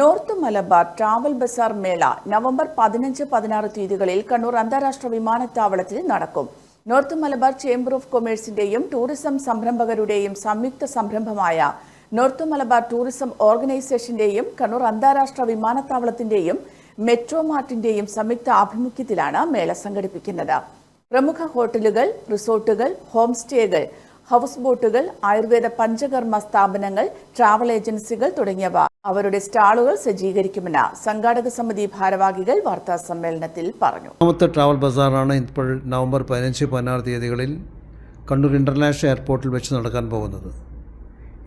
North Malabar travel Bazar മേള November പതിനഞ്ച് പതിനാറ് തീയതികളിൽ കണ്ണൂർ അന്താരാഷ്ട്ര വിമാനത്താവളത്തിൽ നടക്കും. നോർത്ത് മലബാർ ചേംബർ ഓഫ് കൊമേഴ്സിന്റെയും ടൂറിസം സംരംഭകരുടെയും സംയുക്ത സംരംഭമായ നോർത്ത് മലബാർ ടൂറിസം ഓർഗനൈസേഷന്റെയും കണ്ണൂർ അന്താരാഷ്ട്ര വിമാനത്താവളത്തിന്റെയും മെട്രോമാർട്ടിന്റെയും സംയുക്ത ആഭിമുഖ്യത്തിലാണ് മേള സംഘടിപ്പിക്കുന്നത്. പ്രമുഖ ഹോട്ടലുകൾ റിസോർട്ടുകൾ ഹോം സ്റ്റേകൾ ഹൗസ് ബോട്ടുകൾ ആയുർവേദ പഞ്ചകർമ്മ സ്ഥാപനങ്ങൾ ട്രാവൽ ഏജൻസികൾ തുടങ്ങിയവ അവരുടെ സ്റ്റാളുകൾ സജ്ജീകരിക്കുമെന്ന് സംഘാടക സമിതി ഭാരവാഹികൾ വാർത്താ സമ്മേളനത്തിൽ പറഞ്ഞു. മൂന്നാമത്തെ ട്രാവൽ ബസാറാണ് ഇപ്പോൾ നവംബർ പതിനഞ്ച് പതിനാറ് തീയതികളിൽ കണ്ണൂർ ഇന്റർനാഷണൽ എയർപോർട്ടിൽ വെച്ച് നടക്കാൻ പോകുന്നത്.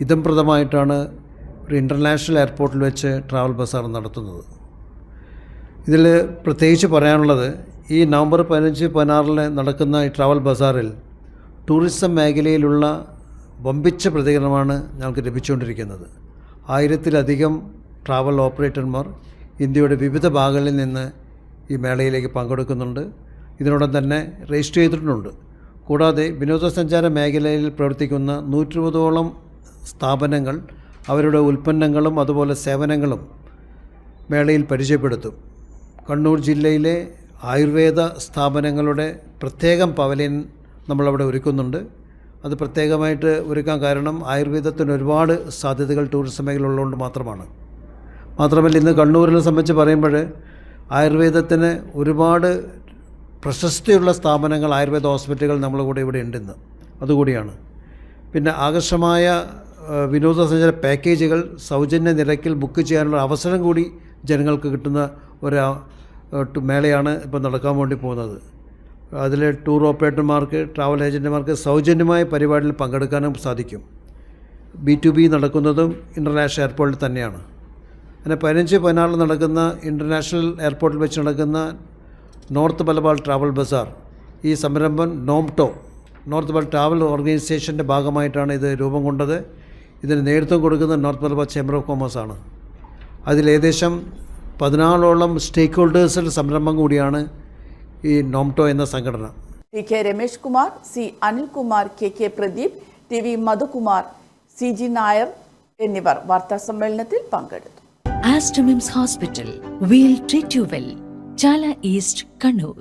ഇതം പ്രദമായിട്ടാണ് ഒരു ഇന്റർനാഷണൽ എയർപോർട്ടിൽ വെച്ച് ട്രാവൽ ബസാർ നടത്തുന്നത്. ഇതിൽ പ്രത്യേകിച്ച് പറയാനുള്ളത് ഈ നവംബർ പതിനഞ്ച് പതിനാറിന് നടക്കുന്ന ഈ ട്രാവൽ ബസാറിൽ ടൂറിസം മേഖലയിലുള്ള വമ്പിച്ച പ്രതികരണമാണ് ഞങ്ങൾക്ക് ലഭിച്ചുകൊണ്ടിരിക്കുന്നത്. ആയിരത്തിലധികം ട്രാവൽ ഓപ്പറേറ്റർമാർ ഇന്ത്യയുടെ വിവിധ ഭാഗങ്ങളിൽ നിന്ന് ഈ മേളയിലേക്ക് പങ്കെടുക്കുന്നുണ്ട്. ഇതിനോടൊപ്പം തന്നെ രജിസ്റ്റർ ചെയ്തിട്ടുണ്ട്. കൂടാതെ വിനോദസഞ്ചാര മേഖലയിൽ പ്രവർത്തിക്കുന്ന നൂറ്റിരുപതോളം സ്ഥാപനങ്ങൾ അവരുടെ ഉൽപ്പന്നങ്ങളും അതുപോലെ സേവനങ്ങളും മേളയിൽ പരിചയപ്പെടുത്തും. കണ്ണൂർ ജില്ലയിലെ ആയുർവേദ സ്ഥാപനങ്ങളുടെ പ്രത്യേകം പവലിയൻ നമ്മളവിടെ ഒരുക്കുന്നുണ്ട്. അത് പ്രത്യേകമായിട്ട് ഒരുക്കാൻ കാരണം ആയുർവേദത്തിന് ഒരുപാട് സാധ്യതകൾ ടൂറിസം മേഖല ഉള്ളതുകൊണ്ട് മാത്രമാണ്. മാത്രമല്ല ഇന്ന് കണ്ണൂരിനെ സംബന്ധിച്ച് പറയുമ്പോൾ ആയുർവേദത്തിന് ഒരുപാട് പ്രശസ്തിയുള്ള സ്ഥാപനങ്ങൾ ആയുർവേദ ഹോസ്പിറ്റലുകൾ നമ്മൾ കൂടെ ഇവിടെ ഉണ്ടെന്ന്. അതുകൂടിയാണ്. പിന്നെ ആകർഷമായ വിനോദസഞ്ചാര പാക്കേജുകൾ സൗജന്യ നിരക്കിൽ ബുക്ക് ചെയ്യാനുള്ള അവസരം കൂടി ജനങ്ങൾക്ക് കിട്ടുന്ന ഒരു മേളയാണ് ഇപ്പോൾ നടക്കാൻ വേണ്ടി പോകുന്നത്. അതിൽ ടൂർ ഓപ്പറേറ്റർമാർക്ക് ട്രാവൽ ഏജന്റുമാർക്ക് സൗജന്യമായ പരിപാടിയിൽ പങ്കെടുക്കാനും സാധിക്കും. ബി ടു ബി നടക്കുന്നതും ഇന്റർനാഷണൽ എയർപോർട്ടിൽ തന്നെയാണ്. അങ്ങനെ പതിനഞ്ച് പതിനാറിൽ നടക്കുന്ന ഇന്റർനാഷണൽ എയർപോർട്ടിൽ വെച്ച് നടക്കുന്ന നോർത്ത് മലബാർ ട്രാവൽ ബസാർ ഈ സംരംഭം നോംടോ നോർത്ത് മലബാർ ട്രാവൽ ഓർഗനൈസേഷന്റെ ഭാഗമായിട്ടാണ് ഇത് രൂപം കൊണ്ടത്. ഇതിന് നേതൃത്വം കൊടുക്കുന്നത് north Malabar chamber of commerce ആണ്. അതിൽ ഏകദേശം പതിനാലോളം സ്റ്റേക്ക് ഹോൾഡേഴ്സിന്റെ സംരംഭം കൂടിയാണ് ഈ നോംടോ എന്ന സംഘടന. T K Ramesh Kumar C Anilkumar K K Pradeep T V Madhukumar C G Nair എന്നിവർ വാർത്താ സമ്മേളനത്തിൽ പങ്കെടുത്തു. Aster MIMS hospital we'll treat you well Chala east Kannur.